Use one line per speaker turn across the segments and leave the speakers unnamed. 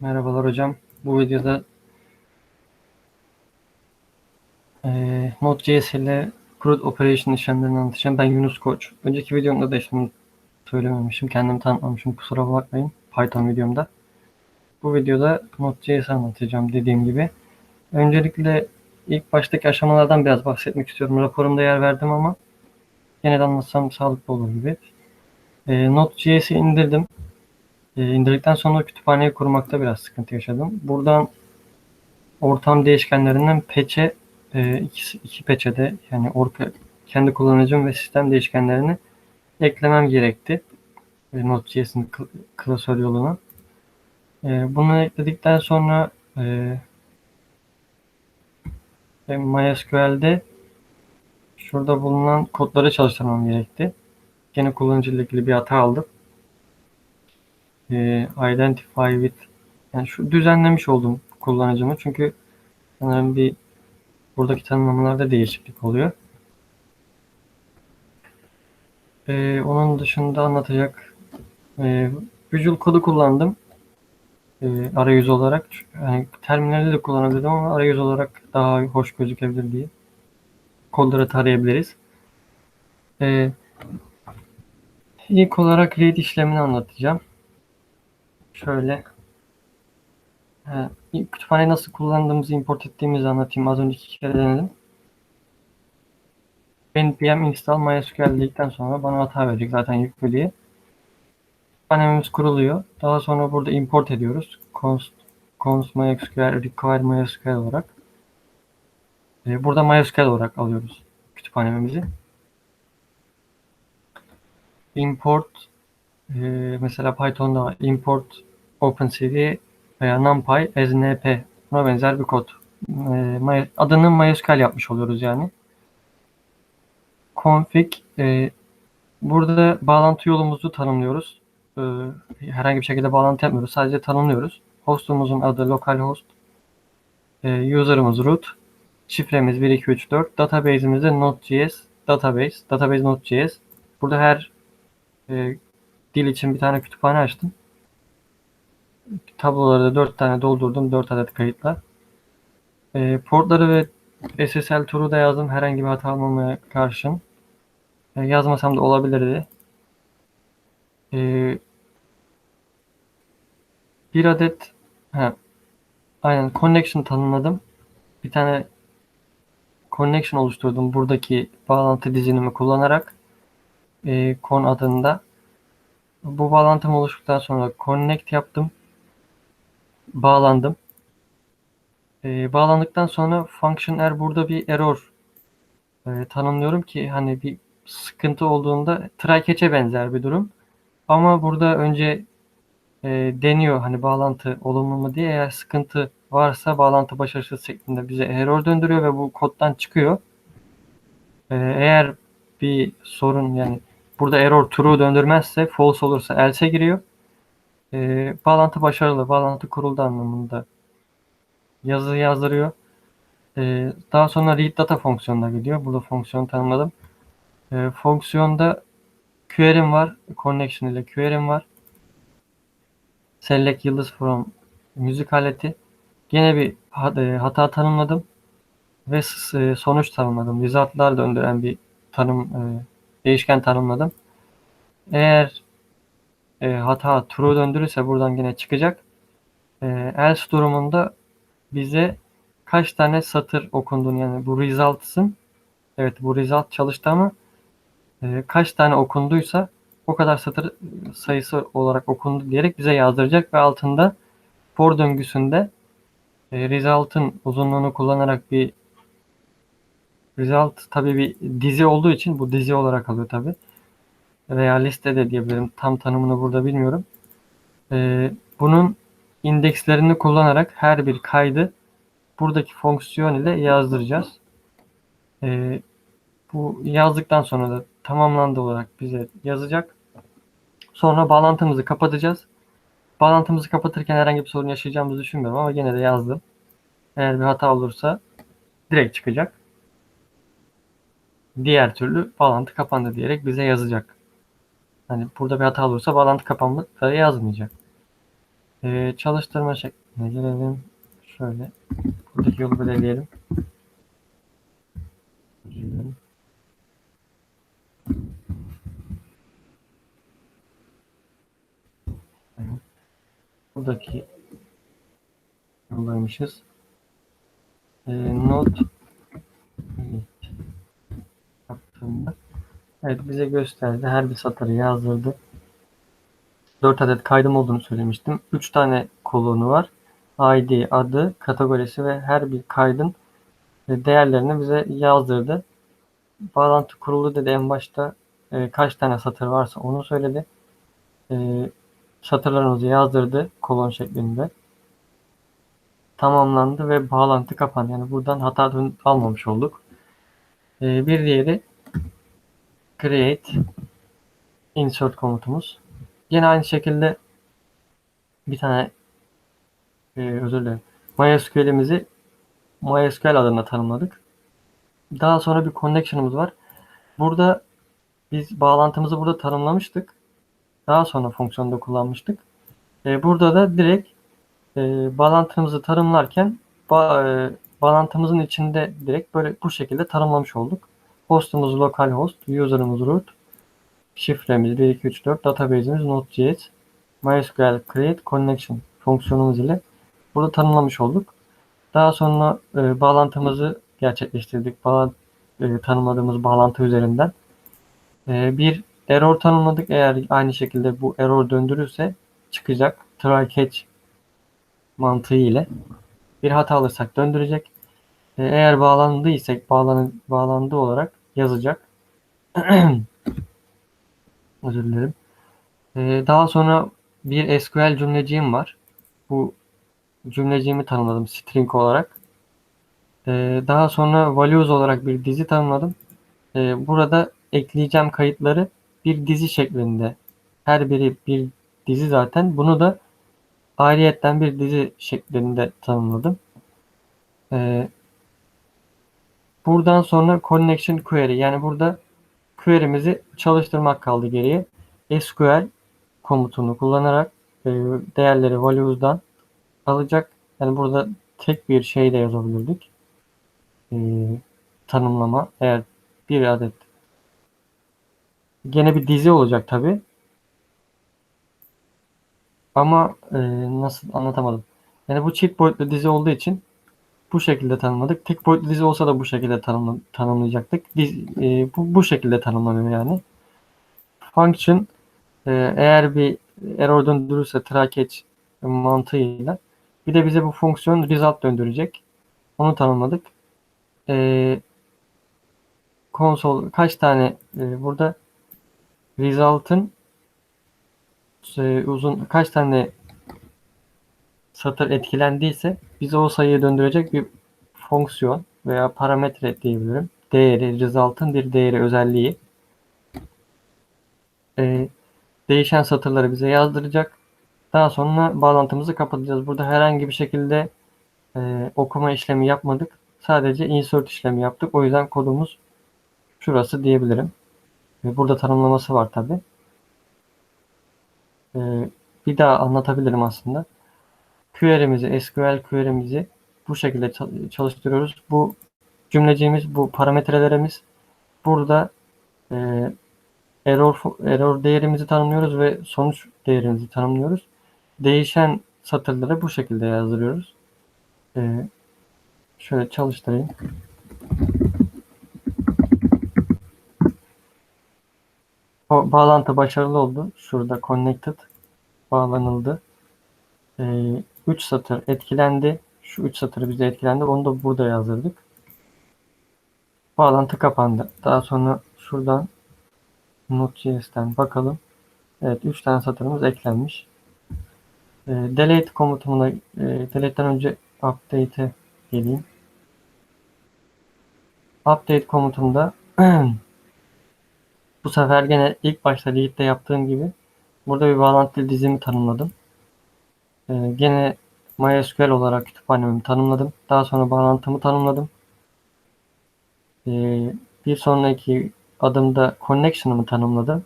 Merhabalar hocam. Bu videoda eee Node.js ile CRUD Operation işlemlerini anlatacağım. Ben Yunus Koç. Önceki videomda da ismini söylememişim. Kendimi tanıtmamışım. Kusura bakmayın. Python videomda. Bu videoda Node.js anlatacağım dediğim gibi. Öncelikle ilk baştaki aşamalardan biraz bahsetmek istiyorum. Raporumda yer verdim ama yine de anlatsam sağlıklı olur gibi. Eee Node.js'i indirdim. E, indirdikten sonra kütüphaneyi kurmakta biraz sıkıntı yaşadım. Buradan ortam değişkenlerinden patch'e e, iki, iki patch'e de yani orta, kendi kullanıcım ve sistem değişkenlerini eklemem gerekti. E, Node.js'in klasör yoluna. E, bunu ekledikten sonra e, e, MySQL'de şurada bulunan kodları çalıştırmam gerekti. Gene kullanıcı ile ilgili bir hata aldım e, identify with yani şu düzenlemiş oldum kullanıcımı çünkü sanırım bir buradaki tanımlamalarda değişiklik oluyor. E, onun dışında anlatacak e, Visual kodu kullandım. E, arayüz olarak yani terminalde de kullanabilirim ama arayüz olarak daha hoş gözükebilir diye kodları tarayabiliriz. E, ilk olarak read işlemini anlatacağım. Şöyle e, kütüphaneyi nasıl kullandığımızı import ettiğimizi anlatayım. Az önce iki kere denedim. npm install mysql dedikten sonra bana hata verecek zaten yüklü diye. Kütüphanemiz kuruluyor. Daha sonra burada import ediyoruz. const, const mysql require mysql olarak. E, burada mysql olarak alıyoruz kütüphanemizi. Import e, mesela Python'da import OpenCV veya NumPy as np buna benzer bir kod. E, adını MySQL yapmış oluyoruz yani. Config e, burada bağlantı yolumuzu tanımlıyoruz. E, herhangi bir şekilde bağlantı yapmıyoruz. Sadece tanımlıyoruz. Hostumuzun adı localhost. E, user'ımız root. Şifremiz 1234. Database'imiz de Node.js. Database. Database Node.js. Burada her e, dil için bir tane kütüphane açtım. Tabloları da 4 tane doldurdum. 4 adet kayıtla. E, portları ve SSL turu da yazdım. Herhangi bir hata olmamaya karşın. E, yazmasam da olabilirdi. E, bir adet he, aynen connection tanımladım. Bir tane connection oluşturdum buradaki bağlantı dizinimi kullanarak e, con adında. Bu bağlantım oluştuktan sonra connect yaptım bağlandım. E, bağlandıktan sonra function er burada bir error e, tanımlıyorum ki hani bir sıkıntı olduğunda try catch'e benzer bir durum. Ama burada önce e, deniyor hani bağlantı olumlu mu diye eğer sıkıntı varsa bağlantı başarısız şeklinde bize error döndürüyor ve bu koddan çıkıyor. E, eğer bir sorun yani burada error true döndürmezse false olursa else giriyor. E, bağlantı başarılı, bağlantı kuruldu anlamında yazı yazdırıyor. E, daha sonra read data fonksiyonuna gidiyor. Burada fonksiyon tanımladım. E, fonksiyonda query'm var. Connection ile query'm var. Select yıldız from müzik aleti. Yine bir e, hata tanımladım. Ve e, sonuç tanımladım. Result'lar döndüren bir tanım e, değişken tanımladım. Eğer e, hata true döndürürse buradan yine çıkacak. E, else durumunda bize kaç tane satır okunduğunu yani bu results'ın evet bu result çalıştı ama e, kaç tane okunduysa o kadar satır sayısı olarak okundu diyerek bize yazdıracak ve altında for döngüsünde e, result'ın uzunluğunu kullanarak bir result tabi bir dizi olduğu için bu dizi olarak alıyor tabi veya liste de diyebilirim. Tam tanımını burada bilmiyorum. Ee, bunun indekslerini kullanarak her bir kaydı buradaki fonksiyon ile yazdıracağız. Ee, bu yazdıktan sonra da tamamlandı olarak bize yazacak. Sonra bağlantımızı kapatacağız. Bağlantımızı kapatırken herhangi bir sorun yaşayacağımızı düşünmüyorum ama yine de yazdım. Eğer bir hata olursa direkt çıkacak. Diğer türlü bağlantı kapandı diyerek bize yazacak. Hani burada bir hata olursa bağlantı kapanma yazmayacak. Ee, çalıştırma şekline gelelim. Şöyle buradaki yolu belirleyelim. Buradaki yoldaymışız. Ee, not yaptığımda evet bize gösterdi. Her bir satırı yazdırdı. 4 adet kaydım olduğunu söylemiştim. 3 tane kolonu var. ID, adı, kategorisi ve her bir kaydın değerlerini bize yazdırdı. Bağlantı kurulu dedi en başta e, kaç tane satır varsa onu söyledi. E, satırlarımızı yazdırdı kolon şeklinde. Tamamlandı ve bağlantı kapandı. Yani buradan hata almamış olduk. E, bir diğeri create insert komutumuz. Yine aynı şekilde bir tane e, özür dilerim. MySQL'imizi MySQL adına tanımladık. Daha sonra bir connection'ımız var. Burada biz bağlantımızı burada tanımlamıştık. Daha sonra fonksiyonda kullanmıştık. E, burada da direkt e, bağlantımızı tanımlarken ba e, bağlantımızın içinde direkt böyle bu şekilde tanımlamış olduk. Hostumuz localhost, user'ımız root, şifremiz 1234, database'imiz node.js, MySQL create connection fonksiyonumuz ile burada tanımlamış olduk. Daha sonra e, bağlantımızı gerçekleştirdik. Bağ, e, tanımladığımız bağlantı üzerinden. E, bir error tanımladık. Eğer aynı şekilde bu error döndürürse çıkacak. Try catch mantığı ile bir hata alırsak döndürecek. E, eğer bağlandıysak bağlan, bağlandı olarak yazacak. Özür dilerim. E, daha sonra bir SQL cümleciğim var. Bu cümleciğimi tanımladım string olarak. Ee, daha sonra values olarak bir dizi tanımladım. Ee, burada ekleyeceğim kayıtları bir dizi şeklinde. Her biri bir dizi zaten. Bunu da ayrıyetten bir dizi şeklinde tanımladım. Ee, buradan sonra connection query yani burada query'mizi çalıştırmak kaldı geriye. SQL komutunu kullanarak e, değerleri values'dan alacak. Yani burada tek bir şey de yazabilirdik. Ee, tanımlama eğer bir adet gene bir dizi olacak tabi. Ama e, nasıl anlatamadım. Yani bu çift boyutlu dizi olduğu için bu şekilde tanımladık. Tek boyutlu dizi olsa da bu şekilde tanımla, tanımlayacaktık. Diz, e, bu, bu şekilde tanımlanıyor yani. Function e, eğer bir error döndürürse catch mantığıyla bir de bize bu fonksiyon result döndürecek. Onu tanımladık. Ee, konsol kaç tane e, burada result'ın e, uzun kaç tane satır etkilendiyse bize o sayıyı döndürecek bir fonksiyon veya parametre diyebilirim. Değeri, result'ın bir değeri, özelliği. Ee, değişen satırları bize yazdıracak. Daha sonra bağlantımızı kapatacağız. Burada herhangi bir şekilde e, okuma işlemi yapmadık. Sadece insert işlemi yaptık. O yüzden kodumuz şurası diyebilirim. Ve burada tanımlaması var tabi. E, bir daha anlatabilirim aslında. Query'mizi, SQL query'mizi bu şekilde çalıştırıyoruz. Bu cümleciğimiz, bu parametrelerimiz burada e, error error değerimizi tanımlıyoruz ve sonuç değerimizi tanımlıyoruz değişen satırları bu şekilde yazdırıyoruz. Ee, şöyle çalıştırayım. O bağlantı başarılı oldu. Şurada connected bağlanıldı. 3 ee, satır etkilendi. Şu 3 satır bize etkilendi. Onu da burada yazdırdık. Bağlantı kapandı. Daha sonra şuradan Node.js'ten bakalım. Evet 3 tane satırımız eklenmiş. E, delete komutumuna e, delete'den önce update'e geleyim. Update komutumda bu sefer gene ilk başta delete'de yaptığım gibi burada bir bağlantı dizimi tanımladım. E, gene MySQL olarak kütüphanemi tanımladım. Daha sonra bağlantımı tanımladım. E, bir sonraki adımda connection'ımı tanımladım.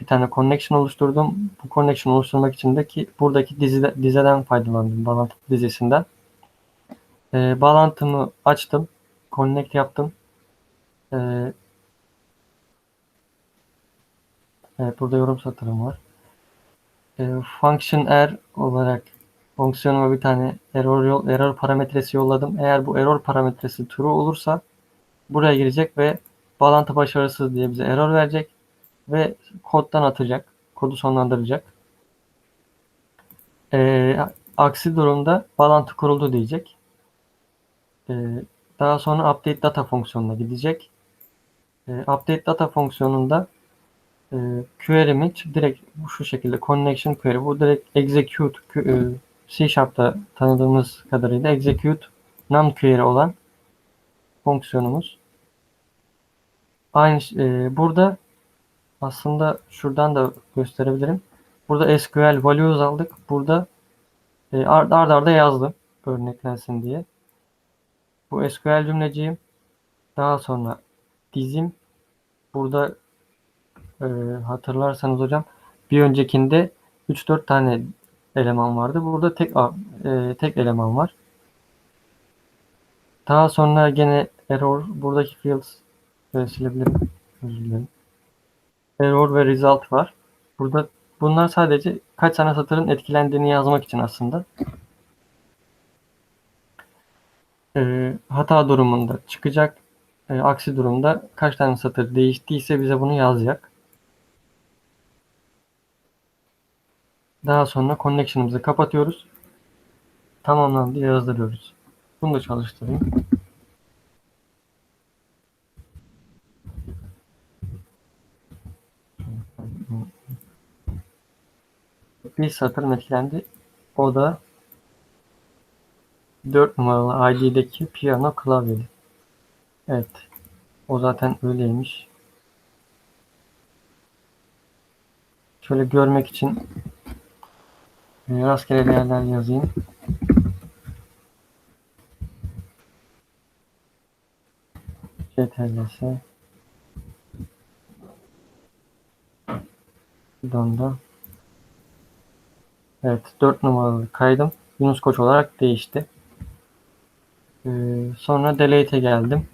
bir tane connection oluşturdum. Bu connection oluşturmak için de ki buradaki dizide, dizeden faydalandım. Bağlantı dizisinden. E, bağlantımı açtım. Connect yaptım. E, evet burada yorum satırım var. E, function er olarak fonksiyonuma bir tane error, yol, error parametresi yolladım. Eğer bu error parametresi true olursa buraya girecek ve bağlantı başarısız diye bize error verecek ve koddan atacak. Kodu sonlandıracak. E, aksi durumda bağlantı kuruldu diyecek. E, daha sonra update data fonksiyonuna gidecek. E, update data fonksiyonunda e, direkt şu şekilde connection query bu direkt execute e, C Sharp'ta tanıdığımız kadarıyla execute non-query olan fonksiyonumuz. Aynı e, burada aslında şuradan da gösterebilirim. Burada SQL values aldık. Burada e, ard arda yazdım örneklensin diye. Bu SQL cümleciğim. Daha sonra dizim. Burada e, hatırlarsanız hocam bir öncekinde 3-4 tane eleman vardı. Burada tek e, tek eleman var. Daha sonra gene error buradaki fields e, silebilirim. Error ve result var. Burada bunlar sadece kaç tane satırın etkilendiğini yazmak için aslında. E, hata durumunda çıkacak. E, aksi durumda kaç tane satır değiştiyse bize bunu yazacak. Daha sonra connection'ımızı kapatıyoruz. Tamamlandı yazdırıyoruz. Bunu da çalıştırayım. Bir satır etkilendi. O da 4 numaralı ID'deki piyano klavyeli. Evet. O zaten öyleymiş. Şöyle görmek için rastgele değerler yazayım. CTRLS Donda Evet 4 numaralı kaydım. Yunus Koç olarak değişti. Ee, sonra delete'e geldim.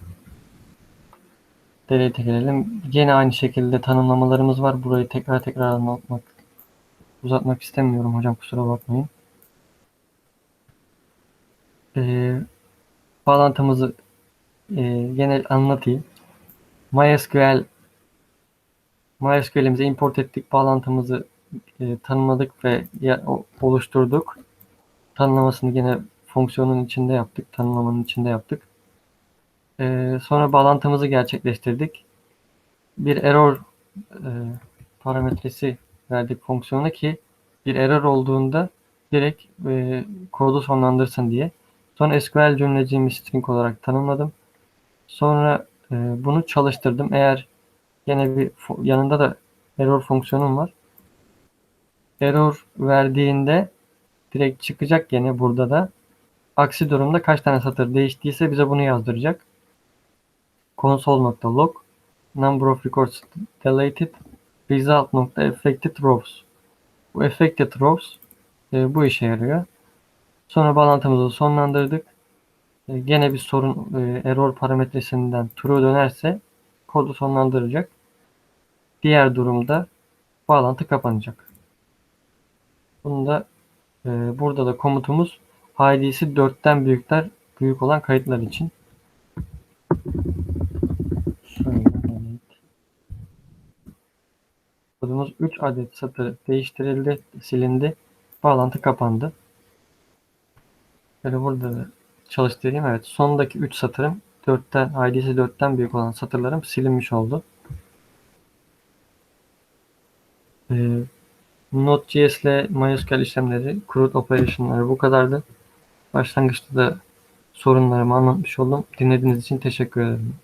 Delete'e gelelim. Yine aynı şekilde tanımlamalarımız var. Burayı tekrar tekrar anlatmak uzatmak istemiyorum hocam kusura bakmayın. Ee, bağlantımızı e, genel anlatayım. MySQL MySQL'imize import ettik. Bağlantımızı e, tanımladık ve ya, oluşturduk. Tanımlamasını yine fonksiyonun içinde yaptık. Tanımlamanın içinde yaptık. E, sonra bağlantımızı gerçekleştirdik. Bir error e, parametresi verdik fonksiyona ki bir error olduğunda direkt e, kodu sonlandırsın diye. Sonra SQL cümleciğimi string olarak tanımladım. Sonra e, bunu çalıştırdım. Eğer yine bir yanında da error fonksiyonum var. Error verdiğinde direkt çıkacak yine burada da. Aksi durumda kaç tane satır değiştiyse bize bunu yazdıracak. console.log number of records deleted result.affected rows. Bu affected rows e, bu işe yarıyor. Sonra bağlantımızı sonlandırdık. E, gene bir sorun e, error parametresinden true dönerse kodu sonlandıracak. Diğer durumda bağlantı kapanacak. Bunu da e, burada da komutumuz ID'si 4'ten büyükler büyük olan kayıtlar için. Kodumuz 3 adet satır değiştirildi, silindi. Bağlantı kapandı. Böyle burada da çalıştırayım. Evet sondaki 3 satırım 4'ten ID'si 4'ten büyük olan satırlarım silinmiş oldu. Ee, Node.js ile MySQL işlemleri, CRUD operation'ları bu kadardı. Başlangıçta da sorunlarımı anlatmış oldum. Dinlediğiniz için teşekkür ederim.